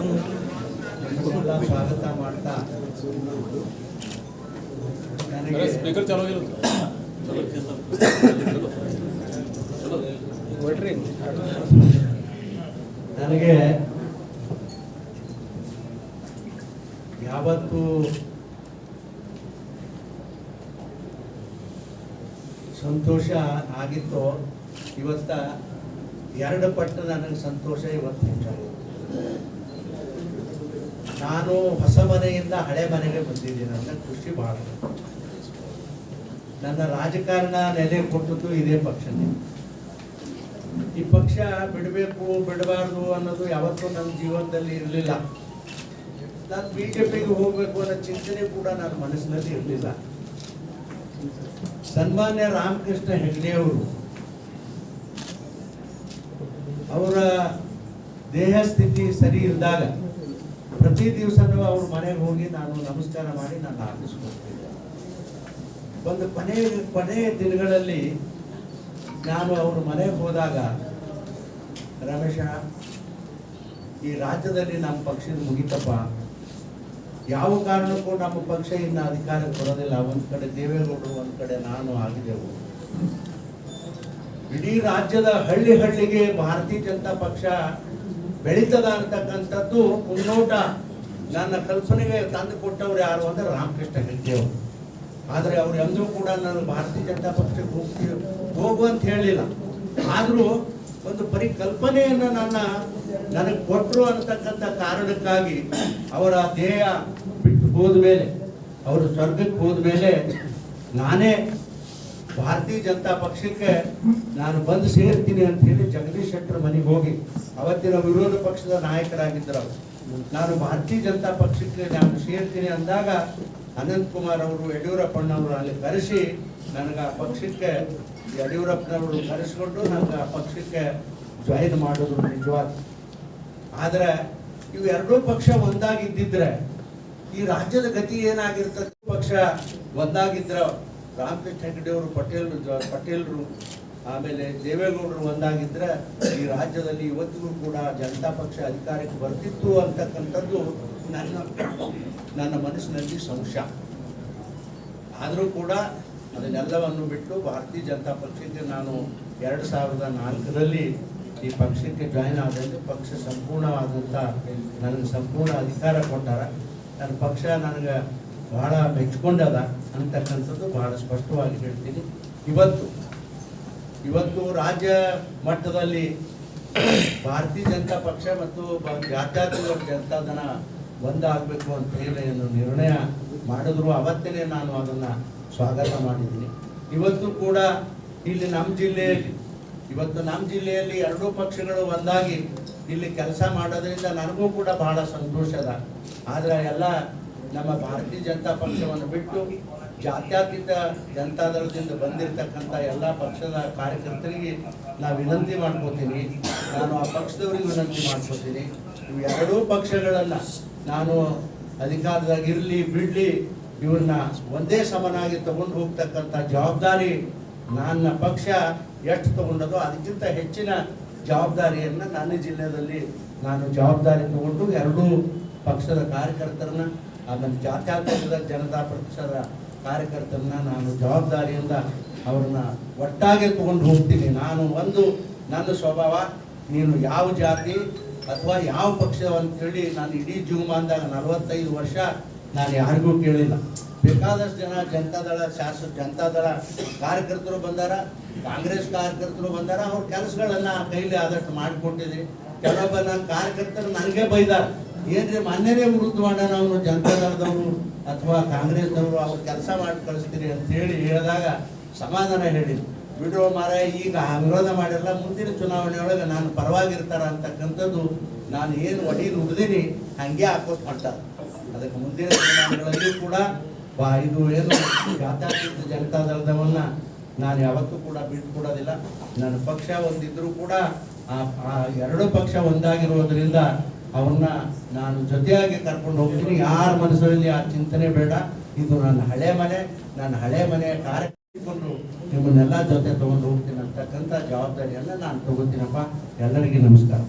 ನಿಮಗೆಲ್ಲ ಸ್ವಾಗತ ಮಾಡ್ತಾ ನನಗೆ ಸ್ಪೀಕರ್ ಚಾಲೂ ಆಗಿಲ್ಲ ನನಗೆ ಯಾವತ್ತು ಸಂತೋಷ ಆಗಿತ್ತು ಇವತ್ತ ಎರಡು ಪಟ್ಟು ನನಗೆ ಸಂತೋಷ ಇವತ್ತು ಹೆಚ್ಚಾಗಿದೆ ನಾನು ಹೊಸ ಮನೆಯಿಂದ ಹಳೆ ಮನೆಗೆ ಬಂದಿದ್ದೀನಿ. ಅಂತ ಖುಷಿ ಬಹಳ ನನ್ನ ರಾಜಕಾರಣ ನೆಲೆ ಕೊಟ್ಟದ್ದು ಇದೇ ಪಕ್ಷನೇ ಈ ಪಕ್ಷ ಬಿಡಬೇಕು, ಬಿಡಬಾರ್ದು ಅನ್ನೋದು ಯಾವತ್ತೂ ನನ್ನ ಜೀವನದಲ್ಲಿ ಇರಲಿಲ್ಲ. ನಾನು ಬಿ ಜೆ ಪಿಗೆ ಹೋಗ್ಬೇಕು ಅನ್ನೋ ಚಿಂತನೆ ಕೂಡ ನನ್ನ ಮನಸ್ಸಿನಲ್ಲಿ ಇರಲಿಲ್ಲ. ಸನ್ಮಾನ್ಯ ರಾಮಕೃಷ್ಣ ಹೆಗ್ಡೆಯವರು ಅವರು ಅವರ ದೇಹ ಸ್ಥಿತಿ ಸರಿ ಇದ್ದಾಗ ಪ್ರತಿ ದಿವಸನೂ ಅವ್ರ ಮನೆಗೆ ಹೋಗಿ ನಾನು ನಮಸ್ಕಾರ ಮಾಡಿ ನಾನು ಆಫೀಸ್ ಹೋಗ್ತಿದ್ದೆ ಒಂದು ಕೊನೆ ಕೊನೆಯ ದಿನಗಳಲ್ಲಿ ನಾನು ಅವ್ರ ಮನೆಗೆ ಹೋದಾಗ, ರಮೇಶ, ಈ ರಾಜ್ಯದಲ್ಲಿ ನಮ್ಮ ಪಕ್ಷದ ಮುಗಿತಪ್ಪ. ಯಾವ ಕಾರಣಕ್ಕೂ ನಮ್ಮ ಪಕ್ಷ ಇನ್ನು ಅಧಿಕಾರಕ್ಕೆ ಬರೋದಿಲ್ಲ. ಒಂದು ಕಡೆ ದೇವೇಗೌಡರು, ಒಂದು ಕಡೆ ನಾನು ಆಗಿದೆವು ಇಡೀ ರಾಜ್ಯದ ಹಳ್ಳಿ ಹಳ್ಳಿಗೆ ಭಾರತೀಯ ಜನತಾ ಪಕ್ಷ ಬೆಳೀತದ ಅಂತಕ್ಕಂಥದ್ದು ಮುನ್ನೋಟ ನನ್ನ ಕಲ್ಪನೆಗೆ ತಂದು ಕೊಟ್ಟವ್ರು ಯಾರು ಅಂದ್ರೆ ರಾಮಕೃಷ್ಣ ಹೆಗ್ಡೆಯವರು ಆದರೆ ಅವ್ರು ಎಂದೂ ಕೂಡ ನಾನು ಭಾರತೀಯ ಜನತಾ ಪಕ್ಷಕ್ಕೆ ಹೋಗ್ತೀವಿ ಹೋಗು ಅಂತ ಹೇಳಿಲ್ಲ. ಆದರೂ ಒಂದು ಪರಿಕಲ್ಪನೆಯನ್ನು ನನ್ನ ನನಗೆ ಕೊಟ್ಟರು ಅನ್ನತಕ್ಕಂಥ ಕಾರಣಕ್ಕಾಗಿ ಅವರ ದೇಹ ಬಿಟ್ಟು ಹೋದ್ಮೇಲೆ, ಅವರು ಸ್ವರ್ಗಕ್ಕೆ ಹೋದ್ಮೇಲೆ ನಾನೇ ಭಾರತೀಯ ಜನತಾ ಪಕ್ಷಕ್ಕೆ ನಾನು ಬಂದು ಸೇರ್ತೀನಿ ಅಂತ ಹೇಳಿ ಜಗದೀಶ್ ಶೆಟ್ಟರ್ ಮನೆಗೆ ಹೋಗಿ, ಅವತ್ತಿನ ವಿರೋಧ ಪಕ್ಷದ ನಾಯಕರಾಗಿದ್ದರು ಅವರು. ನಾನು ಭಾರತೀಯ ಜನತಾ ಪಕ್ಷಕ್ಕೆ ನಾನು ಸೇರ್ತೀನಿ ಅಂದಾಗ ಅನಂತ್ ಕುಮಾರ್ ಅವರು, ಯಡಿಯೂರಪ್ಪನವರು ಅಲ್ಲಿ ಕರೆಸಿ ನನಗೆ ಆ ಪಕ್ಷಕ್ಕೆ, ಯಡಿಯೂರಪ್ಪನವರು ಕರೆಸಿಕೊಂಡು ನನಗೆ ಆ ಪಕ್ಷಕ್ಕೆ ಜಾಯಿನ್ ಮಾಡೋದು ನಿಜವಾದ ಆದರೆ ಇವು ಎರಡೂ ಪಕ್ಷ ಒಂದಾಗಿದ್ದಿದ್ರೆ, ಈ ರಾಜ್ಯದ ಗತಿ ಏನಾಗಿರ್ತದೆ ಪಕ್ಷ ಒಂದಾಗಿದ್ರ ರಾಮಕೃಷ್ಣ ಹೆಗಡೆ ಅವರು ಪಟೇಲ್ ಪಟೇಲ್ರು, ಆಮೇಲೆ ದೇವೇಗೌಡರು ಒಂದಾಗಿದ್ದರೆ ಈ ರಾಜ್ಯದಲ್ಲಿ ಇವತ್ತಿಗೂ ಕೂಡ ಜನತಾ ಪಕ್ಷ ಅಧಿಕಾರಕ್ಕೆ ಬರ್ತಿತ್ತು ಅಂತಕ್ಕಂಥದ್ದು ನನ್ನ ನನ್ನ ಮನಸ್ಸಿನಲ್ಲಿ ಸಂಶಯ. ಆದರೂ ಕೂಡ ಅದನ್ನೆಲ್ಲವನ್ನು ಬಿಟ್ಟು ಭಾರತೀಯ ಜನತಾ ಪಕ್ಷಕ್ಕೆ ನಾನು ಎರಡು ಸಾವಿರದ ನಾಲ್ಕರಲ್ಲಿ ಈ ಪಕ್ಷಕ್ಕೆ ಜಾಯಿನ್ ಆದಂತೆ ಪಕ್ಷ ಸಂಪೂರ್ಣವಾದಂಥ ನನಗೆ ಸಂಪೂರ್ಣ ಅಧಿಕಾರ ಕೊಟ್ಟಾರ. ನನ್ನ ಪಕ್ಷ ನನಗೆ ಬಹಳ ಮೆಚ್ಕೊಂಡದ ಅಂತಕ್ಕಂಥದ್ದು ಬಹಳ ಸ್ಪಷ್ಟವಾಗಿ ಹೇಳ್ತೀನಿ. ಇವತ್ತು ಇವತ್ತು ರಾಜ್ಯ ಮಟ್ಟದಲ್ಲಿ ಭಾರತೀಯ ಜನತಾ ಪಕ್ಷ ಮತ್ತು ಜಾತ್ಯಾತೀತ ಜನತಾ ದನ ಒಂದಾಗಬೇಕು ಅಂತ ಹೇಳಿ ನಿರ್ಣಯ ಮಾಡಿದ್ರು. ಅವತ್ತೇ ನಾನು ಅದನ್ನು ಸ್ವಾಗತ ಮಾಡಿದ್ದೀನಿ. ಇವತ್ತು ಕೂಡ ಇಲ್ಲಿ ನಮ್ಮ ಜಿಲ್ಲೆಯಲ್ಲಿ, ಇವತ್ತು ನಮ್ಮ ಜಿಲ್ಲೆಯಲ್ಲಿ ಎರಡೂ ಪಕ್ಷಗಳು ಒಂದಾಗಿ ಇಲ್ಲಿ ಕೆಲಸ ಮಾಡೋದ್ರಿಂದ ನನಗೂ ಕೂಡ ಬಹಳ ಸಂತೋಷ ಅದ ಆದರೆ ಎಲ್ಲ ನಮ್ಮ ಭಾರತೀಯ ಜನತಾ ಪಕ್ಷವನ್ನು ಬಿಟ್ಟು ಜಾತ್ಯತೀತ ಜನತಾದಳದಿಂದ ಬಂದಿರತಕ್ಕಂಥ ಎಲ್ಲ ಪಕ್ಷದ ಕಾರ್ಯಕರ್ತರಿಗೆ ನಾ ವಿನಂತಿ ಮಾಡ್ಕೋತೀನಿ. ನಾನು ಆ ಪಕ್ಷದವ್ರಿಗೆ ವಿನಂತಿ ಮಾಡ್ಕೋತೀನಿ. ಇವು ಎರಡೂ ಪಕ್ಷಗಳನ್ನು ನಾನು ಅಧಿಕಾರದಾಗ ಇರಲಿ ಬಿಡ್ಲಿ ಇವನ್ನ ಒಂದೇ ಸಮನಾಗಿ ತಗೊಂಡು ಹೋಗ್ತಕ್ಕಂಥ ಜವಾಬ್ದಾರಿ ನನ್ನ ಪಕ್ಷ ಎಷ್ಟು ತಗೊಂಡದೋ ಅದಕ್ಕಿಂತ ಹೆಚ್ಚಿನ ಜವಾಬ್ದಾರಿಯನ್ನು ನನ್ನ ಜಿಲ್ಲೆಯಲ್ಲಿ ನಾನು ಜವಾಬ್ದಾರಿ ತಗೊಂಡು ಎರಡೂ ಪಕ್ಷದ ಕಾರ್ಯಕರ್ತರನ್ನ ಆಮೇಲೆ ಪಕ್ಷದ ಜನತಾ ಪಕ್ಷದ ಕಾರ್ಯಕರ್ತರನ್ನ ನಾನು ಜವಾಬ್ದಾರಿಯಿಂದ ಅವ್ರನ್ನ ಒಟ್ಟಾಗೆ ತಗೊಂಡು ಹೋಗ್ತೀನಿ. ನಾನು ಒಂದು, ನನ್ನ ಸ್ವಭಾವ, ನೀನು ಯಾವ ಜಾತಿ ಅಥವಾ ಯಾವ ಪಕ್ಷ ಅಂತೇಳಿ ನಾನು ಇಡೀ ಜೀವಮಾನದಾಗ ನಲವತ್ತೈದು ವರ್ಷ ನಾನು ಯಾರಿಗೂ ಕೇಳಿಲ್ಲ. ಬೇಕಾದಷ್ಟು ಜನ ಜನತಾದಳ ಶಾಸಕ, ಜನತಾದಳ ಕಾರ್ಯಕರ್ತರು ಬಂದಾರ, ಕಾಂಗ್ರೆಸ್ ಕಾರ್ಯಕರ್ತರು ಬಂದಾರ, ಅವ್ರ ಕೆಲಸಗಳನ್ನ ಕೈಲಿ ಆದಷ್ಟು ಮಾಡಿಕೊಟ್ಟಿದ್ರಿ ಕೆಲವೊಬ್ಬ ನನ್ನ ಕಾರ್ಯಕರ್ತರು ನನಗೆ ಬೈದಾರ. ಏನ್ರಿ ಮೊನ್ನೆನೇ ವಿರುದ್ಧ ಮಾಡೋಣ ಅವನು ಜನತಾದಳದವರು ಅಥವಾ ಕಾಂಗ್ರೆಸ್ನವರು ಅವ್ರು ಕೆಲಸ ಮಾಡಿ ಕಳಿಸ್ತೀರಿ ಅಂತ ಹೇಳಿ ಹೇಳಿದಾಗ ಸಮಾಧಾನ ಹೇಳಿ ಬಿಡೋ ಮಾರ ಈಗ ವಿರೋಧ ಮಾಡಿರಲ್ಲ, ಮುಂದಿನ ಚುನಾವಣೆಯೊಳಗೆ ನಾನು ಪರವಾಗಿರ್ತಾರ ಅಂತಕ್ಕಂಥದ್ದು ನಾನು ಏನು ಒಡಿ ನುಡಿದೀನಿ ಹಂಗೆ ಹಾಕೋಸ್ ಮಾಡ್ತಾರೆ. ಅದಕ್ಕೆ ಮುಂದಿನ ಚುನಾವಣೆಗಳಲ್ಲಿ ಕೂಡ ಇದು ಏನು ಜನತಾ ದಳದವನ್ನ ನಾನು ಯಾವತ್ತೂ ಕೂಡ ಬಿಟ್ಕೊಡೋದಿಲ್ಲ ನನ್ನ ಪಕ್ಷ ಒಂದಿದ್ರು ಕೂಡ ಆ ಎರಡು ಪಕ್ಷ ಒಂದಾಗಿರೋದ್ರಿಂದ ಅವ್ರನ್ನ ನಾನು ಜೊತೆಯಾಗಿ ಕರ್ಕೊಂಡು ಹೋಗ್ತೀನಿ. ಯಾರ ಮನಸ್ಸಲ್ಲಿ ಆ ಚಿಂತನೆ ಬೇಡ. ಇದು ನನ್ನ ಹಳೆ ಮನೆ. ನನ್ನ ಹಳೆ ಮನೆ ಕಾರ್ಯಕ್ರಮ ನಿಮ್ಮನ್ನೆಲ್ಲ ಜೊತೆ ತಗೊಂಡು ಹೋಗ್ತೀನಿ ಅಂತಕ್ಕಂಥ ಜವಾಬ್ದಾರಿಯನ್ನ ನಾನು ತಗೋತೀನಪ್ಪ. ಎಲ್ಲರಿಗೂ ನಮಸ್ಕಾರ.